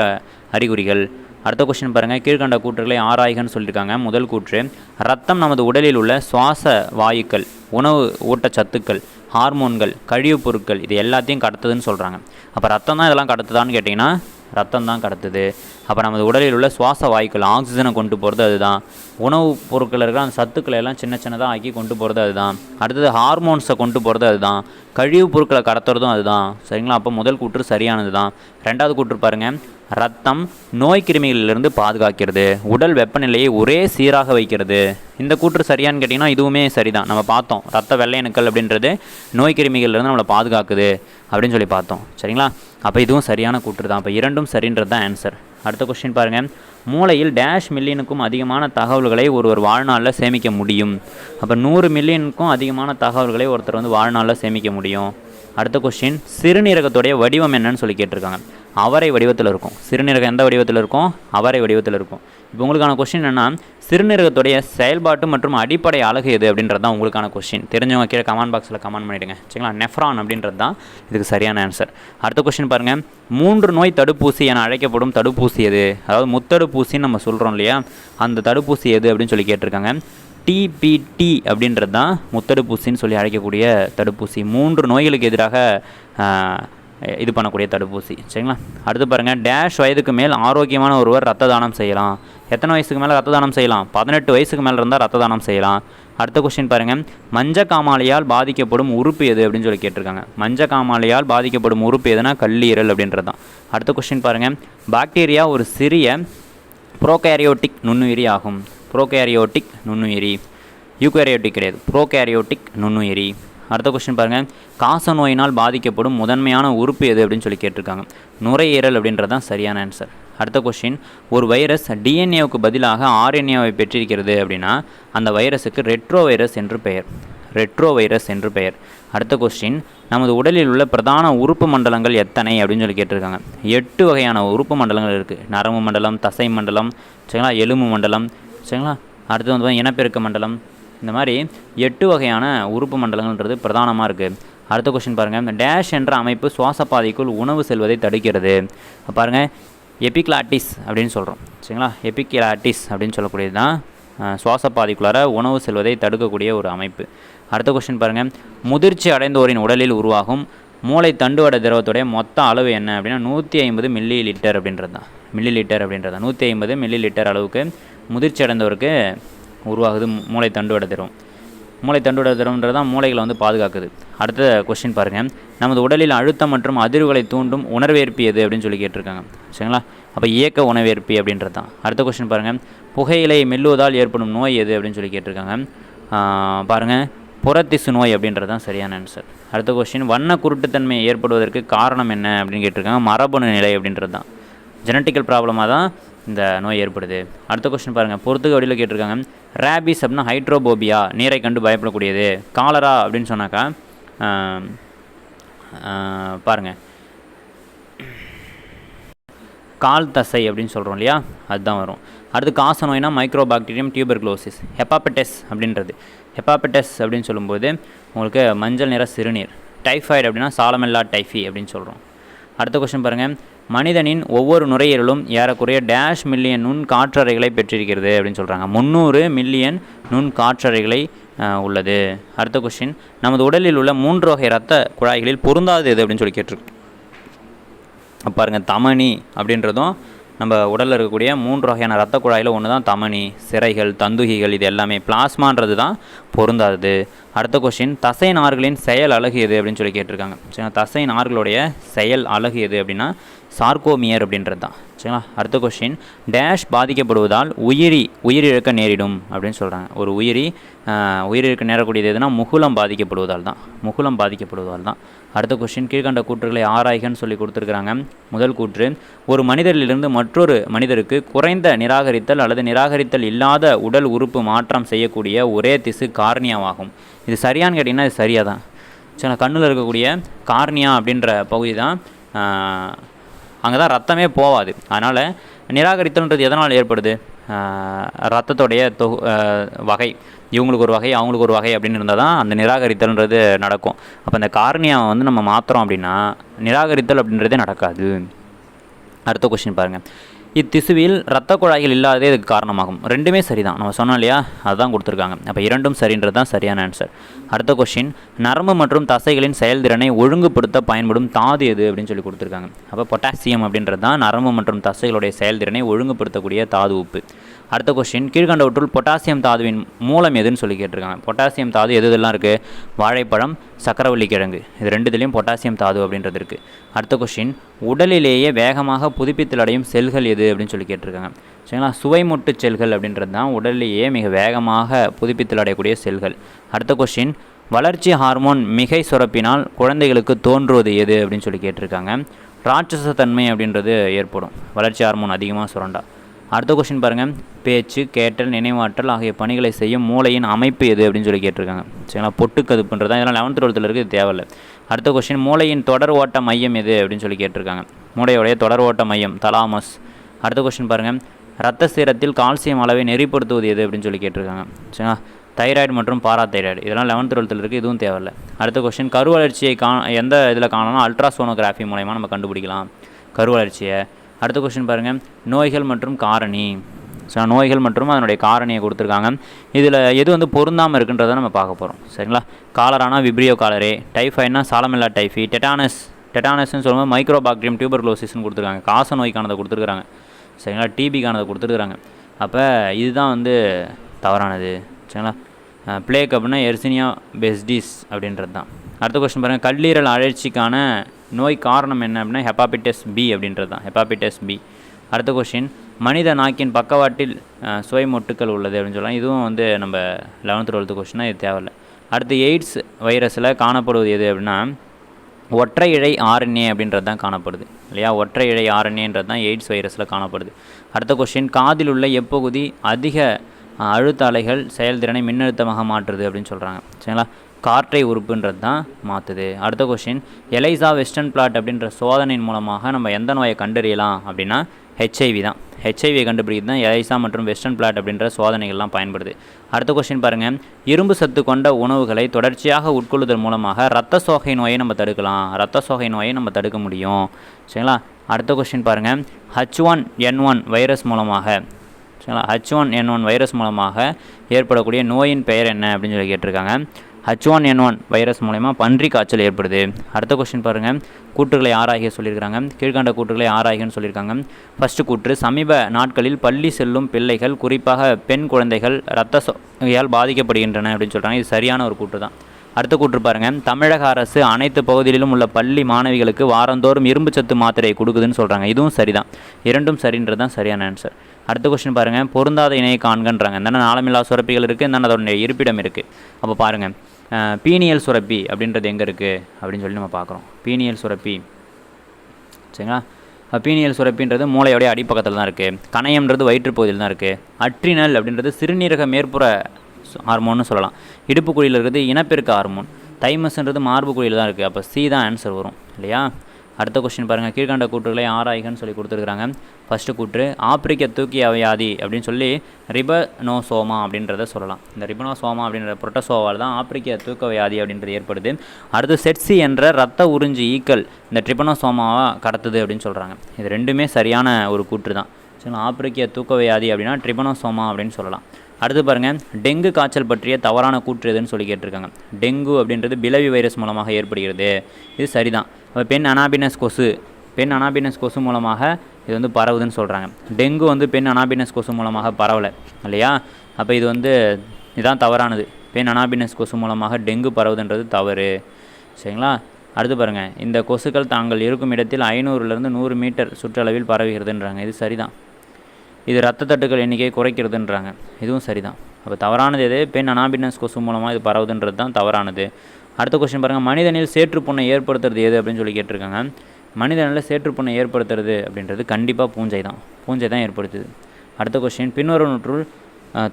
அறிகுறிகள். அடுத்த கொஸ்டின் பாருங்கள் கீழ்கண்ட கூற்றுகளை ஆராய்கன்னு சொல்லியிருக்காங்க முதல் கூற்று ரத்தம் நமது உடலில் உள்ள சுவாச வாயுக்கள் உணவு ஊட்டச்சத்துக்கள் ஹார்மோன்கள் கழிவுப் பொருட்கள் இது எல்லாத்தையும் கடத்துதுன்னு சொல்கிறாங்க அப்போ ரத்தம் தான் இதெல்லாம் கடத்துதான்னு கேட்டிங்கன்னா ரத்தம் தான் கடத்துது. அப்போ நமது உடலில் உள்ள சுவாச வாயுக்கள் ஆக்சிஜனை கொண்டு போகிறது அதுதான். உணவுப் பொருட்கள் இருக்கிற அந்த சத்துக்களை எல்லாம் சின்ன சின்னதாக ஆக்கி கொண்டு போகிறது அதுதான். அடுத்தது ஹார்மோன்ஸை கொண்டு போகிறது அதுதான். கழிவுப் பொருட்களை கடத்துறதும் அதுதான். சரிங்களா? அப்போ முதல் கூற்று சரியானது தான் ரெண்டாவது கூற்று பாருங்கள் ரத்தம் நோய் கிருமிகளிலிருந்து பாதுகாக்கிறது. உடல் வெப்பநிலையை ஒரே சீராக வைக்கிறது. இந்த கூற்று சரியான்னு கேட்டிங்கன்னா இதுவுமே சரிதான். நம்ம பார்த்தோம் ரத்த வெள்ளையணுக்கள் அப்படின்றது நோய் கிருமிகளிலிருந்து நம்மளை பாதுகாக்குது அப்படின்னு சொல்லி பார்த்தோம். சரிங்களா? அப்போ இதுவும் சரியான கூற்று தான். அப்போ இரண்டும் சரின்றது தான் ஆன்சர் அடுத்த கொஸ்டின் பாருங்கள் மூளையில் டேஷ் மில்லியனுக்கும் அதிகமான தகவல்களை ஒருவர் வாழ்நாளில் சேமிக்க முடியும். அப்போ நூறு மில்லியனுக்கும் அதிகமான தகவல்களை ஒருத்தர் வந்து வாழ்நாளில் சேமிக்க முடியும். அடுத்த கொஸ்டின் சிறுநீரகத்துடைய வடிவம் என்னன்னு சொல்லி கேட்டிருக்காங்க. அவரை வடிவத்தில் இருக்கும். சிறுநீரகம் எந்த வடிவத்தில் இருக்கும்? அவரை வடிவத்தில் இருக்கும். இப்போ உங்களுக்கான கொஷின் என்னென்னா சிறுநீரகத்துடைய செயல்பாட்டு மற்றும் அடிப்படை அழகு எது அப்படின்றது தான் உங்களுக்கான கொஷின் தெரிஞ்சவங்க கீழே கமெண்ட் பாக்ஸில் கமெண்ட் பண்ணிவிடுங்க சரிங்களா? நெஃப்ரான் அப்படின்றது தான் இதுக்கு சரியான ஆன்சர் அடுத்த கொஷின் பாருங்கள் மூன்று நோய் தடுப்பூசி என அழைக்கப்படும் தடுப்பூசி எது? அதாவது முத்தடுப்பூசின்னு நம்ம சொல்கிறோம் இல்லையா? அந்த தடுப்பூசி எது அப்படின்னு சொல்லி கேட்டிருக்காங்க. டிபிடி அப்படின்றது தான் முத்தடுப்பூசின்னு சொல்லி அழைக்கக்கூடிய தடுப்பூசி. மூன்று நோய்களுக்கு எதிராக இது பண்ணக்கூடிய தடுப்பூசி. சரிங்களா? அடுத்து பாருங்கள் டேஷ் வயதுக்கு மேல் ஆரோக்கியமான ஒருவர் ரத்த தானம் செய்யலாம். எத்தனை வயசுக்கு மேலே ரத்த தானம் செய்யலாம்? பதினெட்டு வயசுக்கு மேலே இருந்தால் ரத்த தானம் செய்யலாம். அடுத்த கொஸ்டின் பாருங்கள் மஞ்ச காமாலையால் பாதிக்கப்படும் உறுப்பு எது அப்படின்னு சொல்லி கேட்டிருக்காங்க. மஞ்ச காமாலையால் பாதிக்கப்படும் உறுப்பு எதுனா கல்லீரல் அப்படின்றது தான் அடுத்த கொஸ்டின் பாருங்கள் பாக்டீரியா ஒரு சிறிய ப்ரோகேரியோட்டிக் நுண்ணுயிரி ஆகும். ப்ரோகேரியோட்டிக் நுண்ணுயிரி. யூகேரியோட்டிக் கிடையாது. ப்ரோகேரியோட்டிக் நுண்ணுயிரி. அடுத்த கொஸ்டின் பாருங்கள் காச நோயினால் பாதிக்கப்படும் முதன்மையான உறுப்பு எது அப்படின்னு சொல்லி கேட்டிருக்காங்க. நுரையீரல் அப்படின்றது தான் சரியான ஆன்சர் அடுத்த கொஸ்டின் ஒரு வைரஸ் டிஎன்ஏவுக்கு பதிலாக ஆர்என்ஏவை பெற்றிருக்கிறது அப்படின்னா அந்த வைரஸுக்கு ரெட்ரோ வைரஸ் என்று பெயர். ரெட்ரோ வைரஸ் என்று பெயர். அடுத்த கொஸ்டின் நமது உடலில் உள்ள பிரதான உறுப்பு மண்டலங்கள் எத்தனை அப்படின்னு சொல்லி கேட்டிருக்காங்க. எட்டு வகையான உறுப்பு மண்டலங்கள் இருக்குது நரம்பு மண்டலம் தசை மண்டலம் சரிங்களா? எலும்பு மண்டலம் சரிங்களா? அடுத்து வந்து இனப்பெருக்க மண்டலம் இந்த மாதிரி எட்டு வகையான உறுப்பு மண்டலங்கள்ன்றது பிரதானமாக இருக்குது அடுத்த கொஷின் பாருங்கள் இந்த டேஷ் என்ற அமைப்பு சுவாச பாதைக்குள் உணவு செல்வதை தடுக்கிறது. பாருங்கள் எபிக்லாட்டிஸ் அப்படின்னு சொல்கிறோம் சரிங்களா? எபிக்லாட்டிஸ் அப்படின்னு சொல்லக்கூடியது தான் சுவாச பாதைக்குள்ளார உணவு செல்வதை தடுக்கக்கூடிய ஒரு அமைப்பு. அடுத்த கொஸ்டின் பாருங்கள் முதிர்ச்சி அடைந்தோரின் உடலில் உருவாகும் மூளை தண்டுவட திரவத்துடைய மொத்த அளவு என்ன அப்படின்னா நூற்றி ஐம்பது மில்லி லிட்டர் அப்படின்றது தான் மில்லி லிட்டர் அப்படின்றது தான் நூற்றி ஐம்பது மில்லி லிட்டர் அளவுக்கு முதிர்ச்சி அடைந்தவருக்கு உருவாகுது மூளை தண்டுவட திரவம். மூளை தண்டுவட திரவம்ன்றது தான் மூளைகளை வந்து பாதுகாக்குது. அடுத்த கொஸ்டின் பாருங்கள் நமது உடலில் அழுத்தம் மற்றும் அதிர்வுகளை தூண்டும் உணர்வேற்பி எது அப்படின்னு சொல்லி கேட்டிருக்காங்க. சரிங்களா? அப்போ இயக்க உணவேற்பி அப்படின்றது தான். அடுத்த கொஸ்டின் பாருங்கள் புகையிலை மெல்லுவதால் ஏற்படும் நோய் எது அப்படின்னு சொல்லி கேட்டிருக்காங்க. பாருங்கள் புறத்திசு நோய் அப்படின்றது தான் சரியான ஆன்சர் அடுத்த கொஸ்டின் வண்ண குருட்டுத்தன்மை ஏற்படுவதற்கு காரணம் என்ன அப்படின்னு கேட்டிருக்காங்க. மரபணு நிலை அப்படின்றது தான். ஜெனட்டிக்கல் ப்ராப்ளமாக தான் இந்த நோய் ஏற்படுது. அடுத்த கொஸ்டின் பாருங்கள் பொறுத்துக்கு வழியில் கேட்டிருக்காங்க. ரேபிஸ் அப்படின்னா ஹைட்ரோபோபியா? நீரை கண்டு பயப்படக்கூடியது. காலரா அப்படின்னு சொன்னாக்கா பாருங்கள் கால் தசை அப்படின்னு சொல்கிறோம் இல்லையா? அதுதான் வரும். அடுத்து காச நோய்னா மைக்ரோபாக்டீரியம் டியூபர்க்ளோசிஸ் ஹெப்பாபெட்டஸ் அப்படின்றது. ஹெப்பாபெட்டஸ் அப்படின்னு சொல்லும்போது உங்களுக்கு மஞ்சள் நிற சிறுநீர். டைஃபாய்டு அப்படின்னா சாலமெல்லா டைஃபி அப்படின்னு சொல்கிறோம் அடுத்த கொஸ்டின் பாருங்கள் மனிதனின் ஒவ்வொரு நுரையீரலும் ஏறக்குறைய டேஷ் மில்லியன் நுண் காற்றறைகளை பெற்றிருக்கிறது அப்படின்னு சொல்கிறாங்க முந்நூறு மில்லியன் நுண் காற்றறைகளை உள்ளது. அடுத்த கொஸ்டின் நமது உடலில் உள்ள மூன்று வகை இரத்த குழாய்களில் பொருந்தாது எது அப்படின்னு சொல்லி கேட்டிருக்கு பாருங்க தமனி அப்படின்றதும் நம்ம உடலில் இருக்கக்கூடிய மூன்று வகையான ரத்த குழாயில் ஒன்று தான் தமனி சிறைகள் தந்துகிகள் இது எல்லாமே பிளாஸ்மான்றது தான் பொருந்தாதது. அடுத்த கொஸ்டின் தசை நார்களின் செயல் அழகு எது அப்படின்னு சொல்லி கேட்டிருக்காங்க. சரிங்களா? தசை நார்களுடைய செயல் அழகு எது அப்படின்னா சார்கோமியர் அப்படின்றது தான். சரிங்களா? அடுத்த கொஷின் டேஷ் பாதிக்கப்படுவதால் உயிரி உயிரிழக்க நேரிடும் அப்படின்னு சொல்கிறாங்க ஒரு உயிரி உயிரிழக்க நேரக்கூடியது எதுனா முகுலம் பாதிக்கப்படுவதால் தான். முகுலம் பாதிக்கப்படுவதால் தான். அடுத்த கொஷின் கீழ்கண்ட கூற்றுகளை ஆராய்கன்னு சொல்லி கொடுத்துருக்குறாங்க. முதல் கூற்று ஒரு மனிதரிலிருந்து மற்றொரு மனிதருக்கு குறைந்த நிராகரித்தல் அல்லது நிராகரித்தல் இல்லாத உடல் உறுப்பு மாற்றம் செய்யக்கூடிய ஒரே திசு கார்னியாவாகும். இது சரியான்னு கேட்டிங்கன்னா இது சரியாக தான் சரி கண்ணில் இருக்கக்கூடிய கார்னியா அப்படின்ற பகுதி தான் அங்கே தான் ரத்தமே போகாது அதனால் நிராகரித்தல்ன்றது எதனால் ஏற்படுது? ரத்தத்துடைய தொகு வகை. இவங்களுக்கு ஒரு வகை அவங்களுக்கு ஒரு வகை அப்படின்னு இருந்தால் தான் அந்த நிராகரித்தல்ன்றது நடக்கும். அப்போ அந்த காரணியாவை வந்து நம்ம மாற்றுறோம் அப்படின்னா நிராகரித்தல் அப்படின்றதே நடக்காது. அடுத்த கொஸ்டின் பாருங்கள் இத்திசுவில் இரத்த குழாய்கள் இல்லாததே இதுக்கு காரணமாகும். ரெண்டுமே சரிதான். நம்ம சொன்னோம் இல்லையா? அதுதான் கொடுத்துருக்காங்க. அப்போ இரண்டும் சரின்றது தான் சரியான ஆன்சர் அடுத்த கொஷின் நரம்பு மற்றும் தசைகளின் செயல்திறனை ஒழுங்குபடுத்த பயன்படும் தாது எது அப்படின்னு சொல்லி கொடுத்துருக்காங்க. அப்போ பொட்டாசியம் அப்படின்றது தான் நரம்பு மற்றும் தசைகளுடைய செயல்திறனை ஒழுங்குபடுத்தக்கூடிய தாது உப்பு. அடுத்த கொஸ்டின் கீழ்கண்டவற்றுள் பொட்டாசியம் தாதுவின் மூலம் எதுன்னு சொல்லி கேட்டிருக்காங்க. பொட்டாசியம் தாது எது இதெல்லாம் இருக்குது வாழைப்பழம் சக்கரவள்ளி கிழங்கு. இது ரெண்டுத்துலேயும் பொட்டாசியம் தாது அப்படின்றது இருக்குது அடுத்த கொஸ்டின் உடலிலேயே வேகமாக புதுப்பித்தல் அடையும் செல்கள் எது அப்படின்னு சொல்லி கேட்டிருக்காங்க. சரிங்களா? சுவைமொட்டு செல்கள் அப்படின்றது தான் உடலிலேயே மிக வேகமாக புதுப்பித்தல் அடையக்கூடிய செல்கள். அடுத்த கொஸ்டின் வளர்ச்சி ஹார்மோன் மிகை சுரப்பினால் குழந்தைகளுக்கு தோன்றுவது எது அப்படின்னு சொல்லி கேட்டிருக்காங்க. ராட்சசத்தன்மை அப்படின்றது ஏற்படும். வளர்ச்சி ஹார்மோன் அதிகமாக சுரண்டா. அடுத்த கொஷின் பாருங்கள் பேச்சு கேட்டல் நினைவாற்றல் ஆகிய பணிகளை செய்யும் மூளையின் அமைப்பு எது அப்படின்னு சொல்லி கேட்டிருக்காங்க. சரிங்களா? பொட்டுக்கதுப்புன்றது தான். இதெல்லாம் லெவன்த் டுவெல்த்தில் இருக்குது. தேவையில்லை. அடுத்த கொஷின் மூளையின் தொடர் ஓட்ட மையம் எது அப்படின்னு சொல்லி கேட்டிருக்காங்க. மூளையோடைய தொடர் ஓட்ட மையம் தலாமஸ் அடுத்த கொஷின் பாருங்கள் ரத்த சீரத்தில் கால்சியம் அளவை நெறிப்படுத்துவது எது அப்படின்னு சொல்லி கேட்டிருக்காங்க. சரிங்களா? தைராய்டு மற்றும் பாராதைராய்டு இதெல்லாம் லெவன்த் டுவெல்த்தில் இருக்குது. இதுவும் தேவையில்லை. அடுத்த கொஸ்டின் கருவளர்ச்சியை கா எந்த இதில் காணலாம் அல்ட்ராசோனோகிராஃபி மூலயமா நம்ம கண்டுபிடிக்கலாம். கரு வளர்ச்சியை அடுத்த கொஸ்டின் பாருங்கள் நோய்கள் மற்றும் காரணி. ஸோ நோய்கள் மற்றும் அதனுடைய காரணியை கொடுத்துருக்காங்க. இதில் எது வந்து பொருந்தாமல் இருக்குன்றதை நம்ம பார்க்க போகிறோம் சரிங்களா? காலரானா விப்ரியோ காலரே. டைஃபாய்ட்னா சாலமில்லா டைஃபி. டெட்டானஸ் டெட்டானஸ்னு சொல்லும்போது மைக்ரோபாக்டீரியம் டியூபர்குலோசிஸ்னு கொடுத்துருக்காங்க. காச நோய்க்கானதை கொடுத்துருக்காங்க சரிங்களா? டிபிக்கானதை கொடுத்துருக்குறாங்க. அப்போ இதுதான் வந்து தவறானது. சரிங்களா? பிளேக் அப்படின்னா எர்சினியா பெஸ்டிஸ் அப்படின்றது தான் அடுத்த கொஸ்டின் பாருங்கள் கல்லீரல் அழற்சிக்கான நோய் காரணம் என்ன அப்படின்னா ஹெப்பாபிட்டஸ் பி அப்படின்றது தான். ஹெப்பாபிட்டஸ் பி அடுத்த கொஷின் மனித நாக்கின் பக்கவாட்டில் சுவை மொட்டுக்கள் உள்ளது அப்படின்னு சொல்லலாம். இதுவும் வந்து நம்ம லெவன்த் டுவெல்த்து கொஷினாக இது தேவையில்ல. அடுத்து எய்ட்ஸ் வைரஸில் காணப்படுவது எது அப்படின்னா ஒற்றை இழை ஆர்என்ஏ அப்படின்றது தான் காணப்படுது. இல்லையா? ஒற்றை இழை ஆர்என்ஏன்றது தான் எய்ட்ஸ் வைரஸில் காணப்படுது. அடுத்த கொஷின் காதில் உள்ள எப்பகுதி அதிக அழுத்த அலைகள் செயல்திறனை மின்னழுத்தமாக மாற்றுது அப்படின்னு சொல்கிறாங்க சரிங்களா? காற்றை உறுப்புன்றது தான் மாற்றுது அடுத்த கொஷின் எலைசா வெஸ்டர்ன் பிளாட் அப்படின்ற சோதனையின் மூலமாக நம்ம எந்த நோயை கண்டறியலாம் அப்படின்னா ஹெச்ஐவி தான். ஹெச்ஐவி கண்டுபிடிக்கிறது தான் எலைசா மற்றும் வெஸ்டர்ன் பிளாட் அப்படின்ற சோதனைகள்லாம் பயன்படுது. அடுத்த கொஸ்டின் பாருங்கள் இரும்பு சத்து கொண்ட உணவுகளை தொடர்ச்சியாக உட்கொள்ளுதல் மூலமாக ரத்த சோகை நோயை நம்ம தடுக்கலாம். ரத்த சோகை நோயை நம்ம தடுக்க முடியும். சரிங்களா? அடுத்த கொஸ்டின் பாருங்கள் H one N one virus மூலமாக சரிங்களா? H one N one virus மூலமாக ஏற்படக்கூடிய நோயின் பெயர் என்ன அப்படின்னு சொல்லி கேட்டிருக்காங்க. H one N one virus மூலயமா பன்றி காய்ச்சல் ஏற்படுது. அடுத்த கொஸ்டின் பாருங்கள் கூற்றுகளை ஆராய்க சொல்லியிருக்காங்க கீழ்கண்ட கூற்றுகளை ஆராய்கன்னு சொல்லியிருக்காங்க. ஃபஸ்ட்டு கூற்று சமீப நாட்களில் பள்ளி செல்லும் பிள்ளைகள் குறிப்பாக பெண் குழந்தைகள் இரத்த சோகையால் பாதிக்கப்படுகின்றன அப்படின்னு சொல்கிறாங்க இது சரியான ஒரு கூற்று தான். அடுத்த கூற்று பாருங்கள் தமிழக அரசு அனைத்து பகுதிகளிலும் உள்ள பள்ளி மாணவிகளுக்கு வாரந்தோறும் இரும்பு சத்து மாத்திரையை கொடுக்குதுன்னு சொல்கிறாங்க இதுவும் சரிதான். இரண்டும் சரின்றது தான் சரியான ஆன்சர் அடுத்த கொஸ்டின் பாருங்கள் பொருந்தாத இணையை காண்கன்றாங்க. என்னென்ன நாளமில்லா சுரப்பிகள் இருக்குது என்னென்ன அதோடைய இருப்பிடம் இருக்குது அப்போ பாருங்கள் பீனியல் சுரப்பி அப்படின்றது எங்கே இருக்குது அப்படின்னு சொல்லி நம்ம பார்க்குறோம். பீனியல் சுரப்பி. சரிங்களா? பீனியல் சுரப்பின்றது மூளையோடைய அடிப்பக்கத்தில் தான் இருக்குது கணையம்ன்றது வயிற்றுப்பகுதியில் தான் இருக்குது அட்ரினல் அப்படின்றது சிறுநீரக மேற்புற ஹார்மோன்னு சொல்லலாம். இடுப்பு குழியில் இருக்கிறது இனப்பெருக்க ஹார்மோன் தைமஸ்ன்றது மார்பு குழியில் தான் இருக்குது அப்போ சி தான் ஆன்சர் வரும். இல்லையா? அடுத்த கொஸ்டின் பாருங்கள் கீழ்கண்ட கூற்றுகளை ஆராய்கன்னு சொல்லி கொடுத்துருக்குறாங்க. ஃபஸ்ட்டு கூற்று ஆப்பிரிக்க தூக்கிய வியாதி அப்படின்னு சொல்லி ரிபனோசோமா அப்படின்றத சொல்லலாம். இந்த ரிபனோசோமா அப்படின்ற புரொட்டசோவால் தான் ஆப்பிரிக்க தூக்க வியாதி அப்படின்றது ஏற்படுது. அடுத்து செட்சி என்ற ரத்த உறிஞ்சி ஈக்கள் இந்த ட்ரிபனோசோமாவை கடத்துது அப்படின்னு சொல்கிறாங்க இது ரெண்டுமே சரியான ஒரு கூற்று தான். சரிங்களா? ஆப்பிரிக்க தூக்க வியாதி அப்படின்னா ட்ரிபனோசோமா அப்படின்னு சொல்லலாம். அடுத்து பாருங்கள் டெங்கு காய்ச்சல் பற்றிய தவறான கூற்று எதுன்னு சொல்லி கேட்டிருக்காங்க. டெங்கு அப்படின்றது பிளவி வைரஸ் மூலமாக ஏற்படுகிறது. இது சரிதான். அப்ப பெண் அனாபினஸ் கொசு. பெண் அனாபினஸ் கொசு மூலமாக இது வந்து பரவுதுன்னு சொல்கிறாங்க டெங்கு வந்து பெண் அனாபினஸ் கொசு மூலமாக பரவலை இல்லையா? அப்போ இது வந்து இதுதான் தவறானது. பெண் அனாபினஸ் கொசு மூலமாக டெங்கு பரவுதுன்றது தவறு. சரிங்களா? அடுத்து பாருங்கள் இந்த கொசுக்கள் தாங்கள் இருக்கும் இடத்தில் ஐநூறுலேருந்து நூறு மீட்டர் சுற்றளவில் பரவுகிறதுன்றாங்க. இது சரிதான். இது ரத்த தட்டுக்கள் எண்ணிக்கையை குறைக்கிறதுன்றாங்க. இதுவும் சரிதான். அப்போ தவறானது எது? பெண் அனாபினஸ் கொசு மூலமாக இது பரவுதுன்றது தான் தவறானது. அடுத்த கொஸ்டின் பாருங்கள் மனிதனில் சேற்றுப்புண்ணை ஏற்படுத்துறது எது அப்படின்னு சொல்லி கேட்டிருக்காங்க. மனிதனில் சேற்றுப்புண்ணை ஏற்படுத்துறது அப்படின்றது கண்டிப்பாக பூஞ்சை தான். பூஞ்சை தான் ஏற்படுத்துது. அடுத்த கொஸ்டின் பின்வரும் நூற்றுள்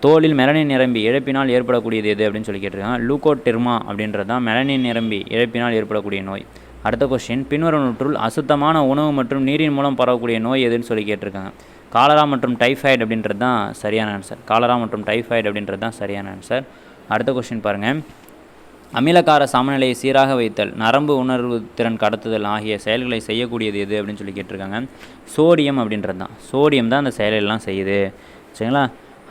தோலில் மெலனின் நிரம்பி இழப்பினால் ஏற்படக்கூடியது எது அப்படின்னு சொல்லி கேட்டிருக்காங்க. லூகோடெர்மா அப்படின்றது தான் மெலனின் நிரம்பி இழப்பினால் ஏற்படக்கூடிய நோய். அடுத்த கொஸ்டின் பின்வருவற்றுள் அசுத்தமான உணவு மற்றும் நீரின் மூலம் பரவக்கூடிய நோய் எதுன்னு சொல்லி கேட்டிருக்காங்க. காலரா மற்றும் டைஃபாய்டு அப்படின்றது தான் சரியான ஆன்சர் காலரா மற்றும் டைஃபாய்டு அப்படின்றது தான் சரியான ஆன்சர் அடுத்த கொஸ்டின் பாருங்கள் அமிலக்கார சமநிலையை சீராக வைத்தல் நரம்பு உணர்வு திறன் கடத்துதல் ஆகிய செயல்களை செய்யக்கூடியது எது அப்படின்னு சொல்லி கேட்டிருக்காங்க. சோடியம் அப்படின்றது தான். சோடியம் தான் அந்த செயலெல்லாம் செய்யுது. சரிங்களா?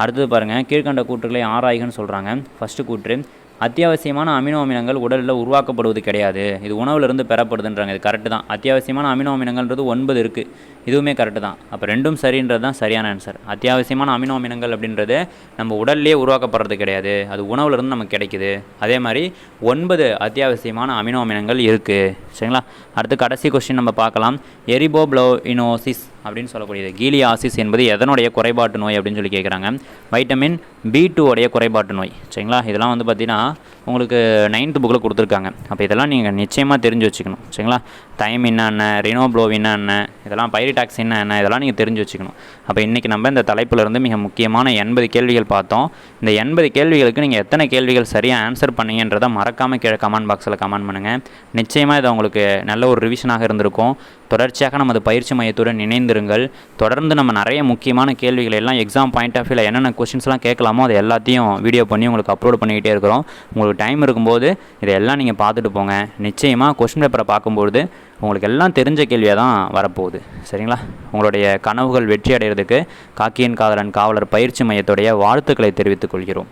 அடுத்தது பாருங்கள் கீழ்கண்ட கூற்றுகளை ஆராய்கன்னு சொல்கிறாங்க ஃபஸ்ட்டு கூற்று அத்தியாவசியமான அமினோ அமிலங்கள் உடலில் உருவாக்கப்படுவது கிடையாது. இது உணவுலேருந்து பெறப்படுதுன்றாங்க. இது கரெக்டு தான். அத்தியாவசியமான அமினோ அமிலங்கள்ன்றது ஒன்பது இருக்குது இதுவுமே கரெக்டு தான். அப்போ ரெண்டும் சரின்றது தான் சரியான ஆன்சர் அத்தியாவசியமான அமினோ அமிலங்கள் அப்படின்றது நம்ம உடல்லே உருவாக்கப்படுறது கிடையாது. அது உணவுலேருந்து நமக்கு கிடைக்குது. அதே மாதிரி ஒன்பது அத்தியாவசியமான அமினோ அமிலங்கள் இருக்குது சரிங்களா? அடுத்து கடைசி கொஸ்டின் நம்ம பார்க்கலாம். எரிபோப்ளோஇனோசிஸ் அப்படின்னு சொல்லக்கூடியது. கீலியாசிஸ் என்பது எதனுடைய குறைபாட்டு நோய் அப்படின்னு சொல்லி கேட்குறாங்க வைட்டமின் பி டூ உடைய குறைபாட்டு நோய். சரிங்களா? இதெல்லாம் வந்து பார்த்திங்கன்னா உங்களுக்கு நைன்த் புக்கில் கொடுத்துருக்காங்க. அப்போ இதெல்லாம் நீங்கள் நிச்சயமாக தெரிஞ்சு வச்சுக்கணும். சரிங்களா? டைம் என்னென்ன ரினோப்ளோவ் என்னென்ன இதெல்லாம் பைரிடாக்சின்னா என்னென்ன இதெல்லாம் நீங்கள் தெரிஞ்சு வச்சுக்கணும். அப்போ இன்றைக்கி நம்ம இந்த தலைப்பிலிருந்து மிக முக்கியமான எண்பது கேள்விகள் பார்த்தோம். இந்த எண்பது கேள்விகளுக்கு நீங்கள் எத்தனை கேள்விகள் சரியாக ஆன்சர் பண்ணீங்கன்றதை மறக்காமல் கீழே கமெண்ட் பாக்ஸில் கமெண்ட் பண்ணுங்கள் நிச்சயமாக இது உங்களுக்கு நல்ல ஒரு ரிவிஷனாக இருந்திருக்கும். தொடர்ச்சியாக நமது பயிற்சி மையத்துடன் இணைந்திருங்கள். தொடர்ந்து நம்ம நிறைய முக்கியமான கேள்விகள் எல்லாம் எக்ஸாம் பாயிண்ட் ஆஃப் வியூவில் என்னென்ன கொஷின்ஸ்லாம் கேட்கலாமோ அது எல்லாத்தையும் வீடியோ பண்ணி உங்களுக்கு அப்லோட் பண்ணிக்கிட்டே இருக்கிறோம். உங்களுக்கு டைம் இருக்கும்போது இதையெல்லாம் நீங்கள் பார்த்துட்டு போங்க. நிச்சயமாக கொஷின் பேப்பரை பார்க்கும்பொழுது உங்களுக்கு எல்லாம் தெரிஞ்ச கேள்வியாக தான் வரப்போகுது. சரிங்களா? உங்களுடைய கனவுகள் வெற்றி அடைகிறதுக்கு காக்கியின் காதலன் காவலர் பயிற்சி மையத்துடைய வாழ்த்துக்களை தெரிவித்துக் கொள்கிறோம்.